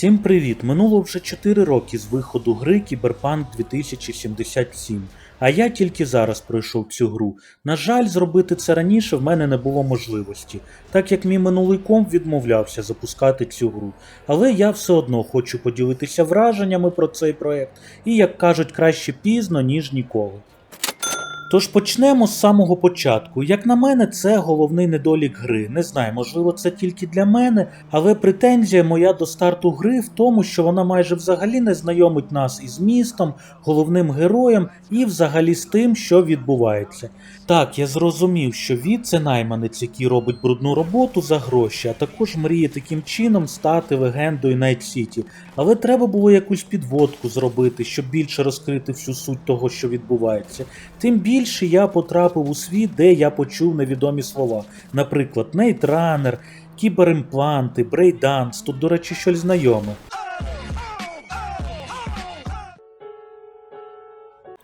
Всім привіт! Минуло вже 4 роки з виходу гри Cyberpunk 2077, а я тільки зараз пройшов цю гру. На жаль, зробити це раніше в мене не було можливості, так як мій минулий комп відмовлявся запускати цю гру. Але я все одно хочу поділитися враженнями про цей проект, і як кажуть, краще пізно, ніж ніколи. Тож почнемо з самого початку. Як на мене, це головний недолік гри. Не знаю, можливо, це тільки для мене, але претензія моя до старту гри в тому, що вона майже взагалі не знайомить нас із містом, головним героєм і взагалі з тим, що відбувається. Так, я зрозумів, що від це найманець, який робить брудну роботу за гроші, а також мріє таким чином стати легендою Найт Сіті. Але треба було якусь підводку зробити, щоб більше розкрити всю суть того, що відбувається. Тим більше я потрапив у світ, де я почув невідомі слова. Наприклад, нейтранер, кіберимпланти, брейданс, тут, до речі, щось знайоме.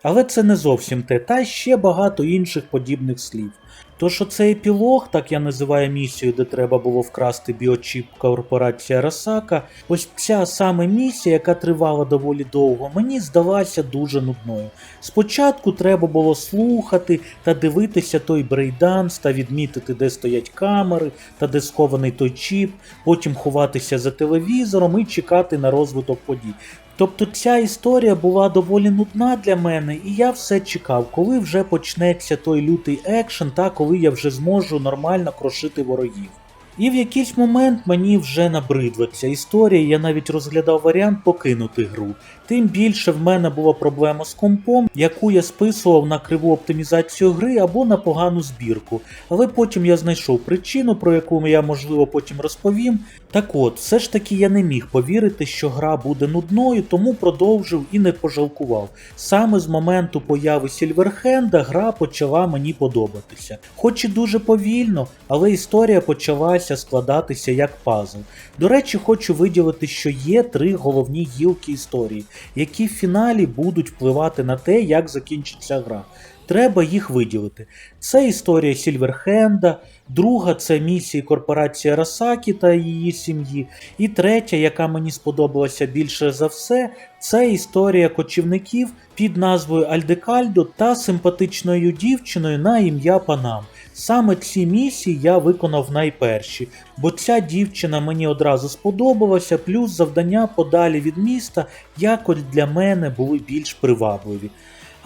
Але це не зовсім те, та ще багато інших подібних слів. Тож оцей епілог, так я називаю місію, де треба було вкрасти біочіп корпорація Росака, ось ця саме місія, яка тривала доволі довго, мені здалася дуже нудною. Спочатку треба було слухати та дивитися той брейданс та відмітити, де стоять камери та де схований той чіп, потім ховатися за телевізором і чекати на розвиток подій. Тобто ця історія була доволі нудна для мене, і я все чекав, коли вже почнеться той лютий екшен та коли я вже зможу нормально крошити ворогів. І в якийсь момент мені вже набридла ця історія, я навіть розглядав варіант покинути гру. Тим більше в мене була проблема з компом, яку я списував на криву оптимізацію гри або на погану збірку. Але потім я знайшов причину, про яку я можливо потім розповім. Так от, все ж таки я не міг повірити, що гра буде нудною, тому продовжив і не пожалкував. Саме з моменту появи Сільверхенда гра почала мені подобатися. Хоч і дуже повільно, але історія почалася складатися як пазл. До речі, хочу виділити, що є три головні гілки історії, які в фіналі будуть впливати на те, як закінчиться гра. Треба їх виділити. Це історія Сільверхенда, друга це місії корпорації Расакі та її сім'ї. І третя, яка мені сподобалася більше за все, це історія кочівників під назвою Альдекальдо та симпатичною дівчиною на ім'я Панам. Саме ці місії я виконав найперші, бо ця дівчина мені одразу сподобалася, плюс завдання подалі від міста якось для мене були більш привабливі.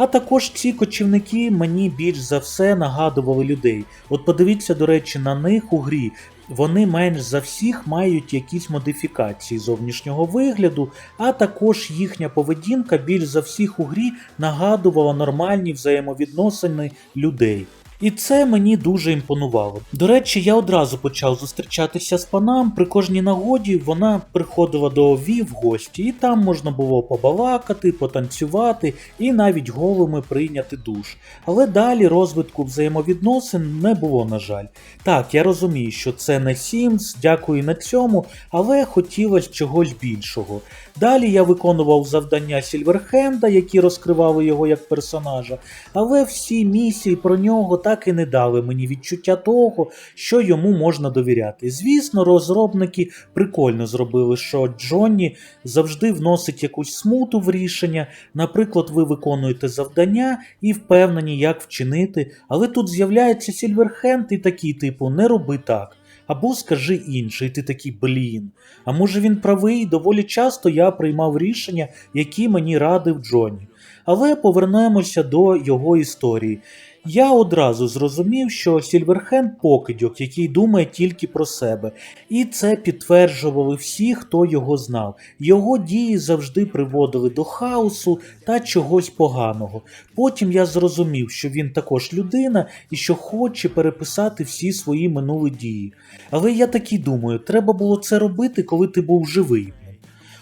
А також ці кочівники мені більш за все нагадували людей. От подивіться, до речі, на них у грі. Вони менш за всіх мають якісь модифікації зовнішнього вигляду, а також їхня поведінка більш за всіх у грі нагадувала нормальні взаємовідносини людей. І це мені дуже імпонувало. До речі, я одразу почав зустрічатися з панам. При кожній нагоді вона приходила до Ові в гості, і там можна було побалакати, потанцювати і навіть голими прийняти душ. Але далі розвитку взаємовідносин не було, на жаль. Так, я розумію, що це не Sims, дякую на цьому, але хотілося чогось більшого. Далі я виконував завдання Сільверхенда, які розкривали його як персонажа, але всі місії про нього і не дали мені відчуття того, що йому можна довіряти. Звісно, розробники прикольно зробили, що Джонні завжди вносить якусь смуту в рішення. Наприклад, ви виконуєте завдання і впевнені, як вчинити, але тут з'являється Сільверхенд і такий, типу, не роби так. Або скажи інше, і ти такий блін. А може він правий, доволі часто я приймав рішення, які мені радив Джонні. Але повернемося до його історії. Я одразу зрозумів, що Сільверхенд покидьок, який думає тільки про себе, і це підтверджували всі, хто його знав. Його дії завжди приводили до хаосу та чогось поганого. Потім я зрозумів, що він також людина і що хоче переписати всі свої минулі дії. Але я таки думаю, треба було це робити, коли ти був живий.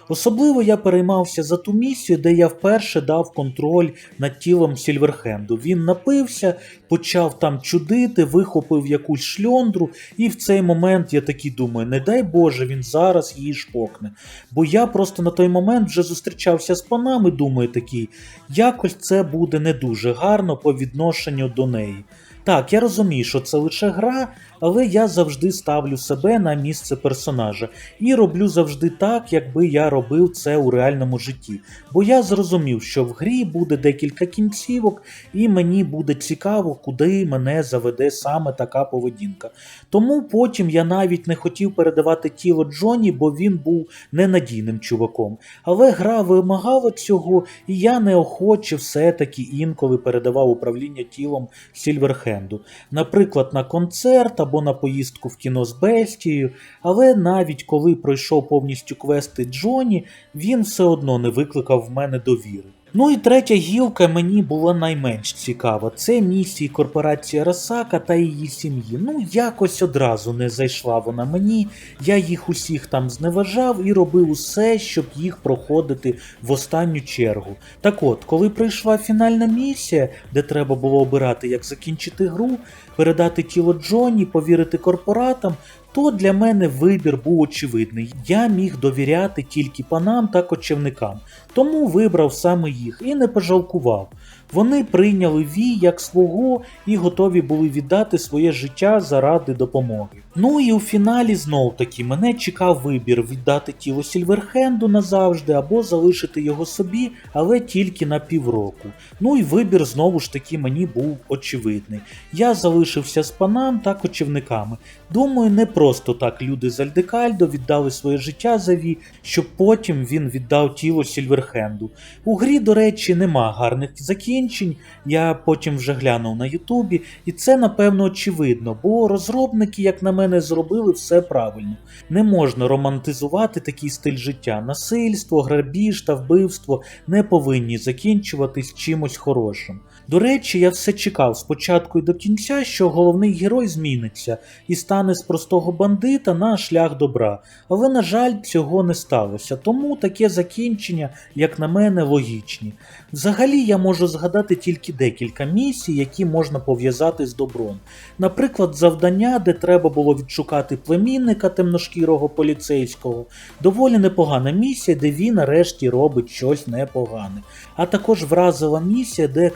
Особливо я переймався за ту місію, де я вперше дав контроль над тілом Сільверхенду. Він напився, почав там чудити, вихопив якусь шльондру, і в цей момент я такий думаю, не дай Боже, він зараз її шпокне. Бо я просто на той момент вже зустрічався з панами, думаю такий, якось це буде не дуже гарно по відношенню до неї. Так, я розумію, що це лише гра, але я завжди ставлю себе на місце персонажа і роблю завжди так, якби я робив це у реальному житті. Бо я зрозумів, що в грі буде декілька кінцівок, і мені буде цікаво, куди мене заведе саме така поведінка. Тому потім я навіть не хотів передавати тіло Джоні, бо він був ненадійним чуваком. Але гра вимагала цього, і я неохоче все-таки інколи передавав управління тілом Сільверхенду, наприклад, на концерт або на поїздку в кіно з Бестією. Але навіть коли пройшов повністю квести Джоні, він все одно не викликав в мене довіри. Ну і третя гілка мені була найменш цікава. Це місії корпорації Росака та її сім'ї. Ну, якось одразу не зайшла вона мені. Я їх усіх там зневажав і робив усе, щоб їх проходити в останню чергу. Так от, коли прийшла фінальна місія, де треба було обирати, як закінчити гру, передати тіло Джоні, повірити корпоратам, то для мене вибір був очевидний. Я міг довіряти тільки панам та кочівникам, тому вибрав саме їх і не пожалкував. Вони прийняли вій як свого і готові були віддати своє життя заради допомоги. Ну і у фіналі знов таки мене чекав вибір віддати тіло Сільверхенду назавжди або залишити його собі, але тільки на півроку. Ну і вибір знову ж таки мені був очевидний. Я залишився з панам та кочівниками. Думаю, не просто так люди з Альдекальдо віддали своє життя за Ві, щоб потім він віддав тіло Сільверхенду. У грі, до речі, нема гарних закінчень. Я потім вже глянув на Ютубі, і це напевно очевидно, бо розробники, як на мене, зробили все правильно. Не можна романтизувати такий стиль життя. Насильство, грабіж та вбивство не повинні закінчуватись чимось хорошим. До речі, я все чекав спочатку і до кінця, що головний герой зміниться і стане з простого бандита на шлях добра. Але, на жаль, цього не сталося, тому таке закінчення, як на мене, логічні. Взагалі я можу згадати тільки декілька місій, які можна пов'язати з добром. Наприклад, завдання, де треба було відшукати племінника темношкірого поліцейського, доволі непогана місія, де він нарешті робить щось непогане. А також вразила місія, де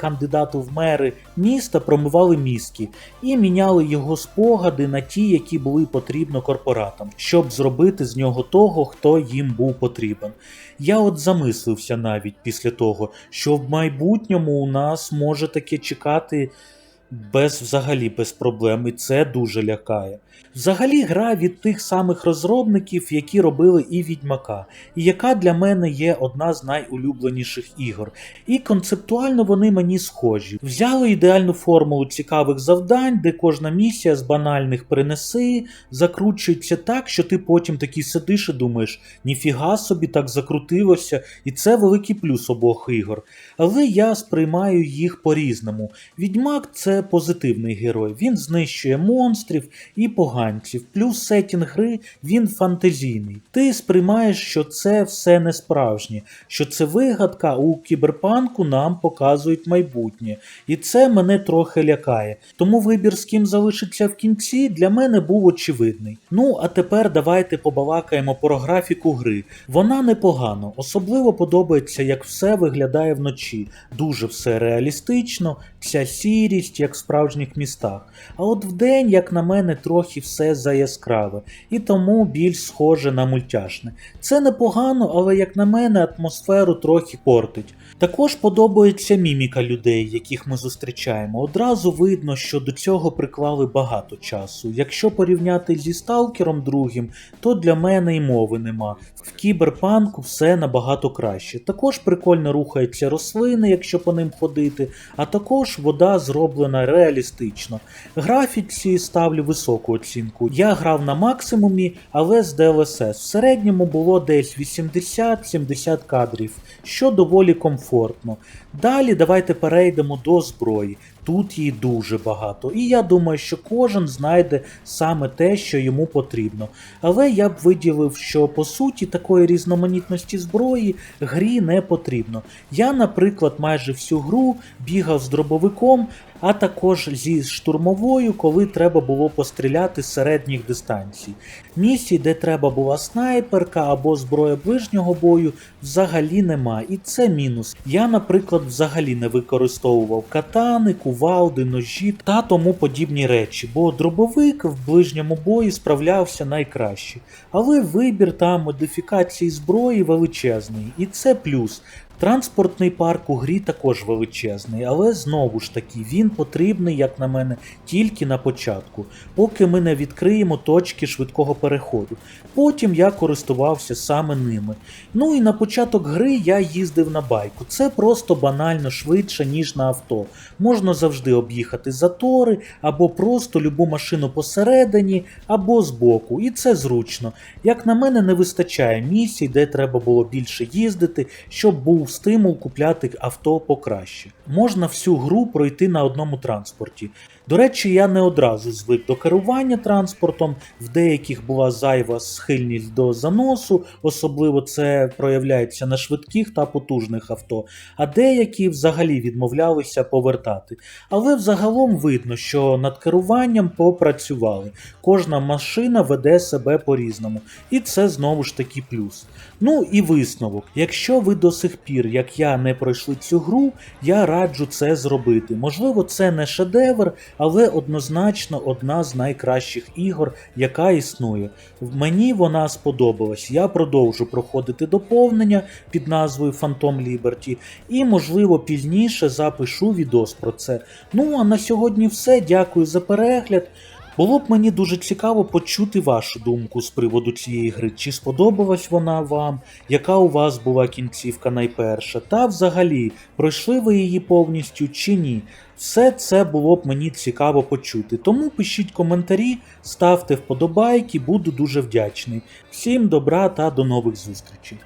кандидату в мери міста промивали мізки і міняли його спогади на ті, які були потрібно корпоратам, щоб зробити з нього того, хто їм був потрібен. Я от замислився навіть після того, що в майбутньому у нас може таке чекати без взагалі без проблем, і це дуже лякає. Взагалі гра від тих самих розробників, які робили і Відьмака, і яка для мене є одна з найулюбленіших ігор. І концептуально вони мені схожі. Взяли ідеальну формулу цікавих завдань, де кожна місія з банальних принеси, закручується так, що ти потім такий сидиш і думаєш, ніфіга собі так закрутилося, і це великий плюс обох ігор. Але я сприймаю їх по-різному. Відьмак це позитивний герой, він знищує монстрів і поганців, плюс сетінг гри він фантазійний. Ти сприймаєш, що це все не справжнє, що це вигадка у кіберпанку нам показують майбутнє. І це мене трохи лякає. Тому вибір з ким залишиться в кінці для мене був очевидний. Ну а тепер давайте побалакаємо про графіку гри. Вона непогано, особливо подобається, як все виглядає вночі. Дуже все реалістично, ця сірість, як в справжніх містах. А от вдень, як на мене, трохи все заяскраве, і тому більш схоже на мультяшне. Це непогано, але як на мене, атмосферу трохи портить. Також подобається міміка людей, яких ми зустрічаємо. Одразу видно, що до цього приклали багато часу. Якщо порівняти зі сталкером другим, то для мене й мови нема. В кіберпанку все набагато краще. Також прикольно рухаються рослини, якщо по ним ходити, а також вода зроблена реалістично. Графіці ставлю високу оцінку. Я грав на максимумі, але з DLSS. В середньому було десь 80-70 кадрів, що доволі комфортно. Далі давайте перейдемо до зброї. Тут її дуже багато, і я думаю, що кожен знайде саме те, що йому потрібно. Але я б виділив, що по суті такої різноманітності зброї грі не потрібно. Я, наприклад, майже всю гру бігав з дробовиком, а також зі штурмовою, коли треба було постріляти з середніх дистанцій. Місій, де треба була снайперка або зброя ближнього бою, взагалі нема, і це мінус. Я, наприклад, взагалі не використовував катани, кувалди, ножі та тому подібні речі, бо дробовик в ближньому бої справлявся найкраще. Але вибір та модифікації зброї величезний, і це плюс. Транспортний парк у грі також величезний, але знову ж таки він потрібний, як на мене, тільки на початку, поки ми не відкриємо точки швидкого переходу. Потім я користувався саме ними. Ну і на початок гри я їздив на байку. Це просто банально швидше, ніж на авто. Можна завжди об'їхати затори, або просто любу машину посередині, або збоку. І це зручно. Як на мене, не вистачає місій, де треба було більше їздити, щоб був стимул купляти авто покраще. Можна всю гру пройти на одному транспорті. До речі, я не одразу звик до керування транспортом, в деяких була зайва схильність до заносу, особливо це проявляється на швидких та потужних авто, а деякі взагалі відмовлялися повертати. Але взагалом видно, що над керуванням попрацювали. Кожна машина веде себе по-різному, і це знову ж таки плюс. Ну і висновок. Якщо ви до сих пір, як я, не пройшли цю гру, я раджу це зробити. Можливо, це не шедевр, але однозначно одна з найкращих ігор, яка існує. Мені вона сподобалась. Я продовжу проходити доповнення під назвою Phantom Liberty і, можливо, пізніше запишу відос про це. Ну а на сьогодні все. Дякую за перегляд. Було б мені дуже цікаво почути вашу думку з приводу цієї гри, чи сподобалась вона вам, яка у вас була кінцівка найперша, та взагалі пройшли ви її повністю чи ні. Все це було б мені цікаво почути. Тому пишіть коментарі, ставте вподобайки, буду дуже вдячний. Всім добра та до нових зустрічей.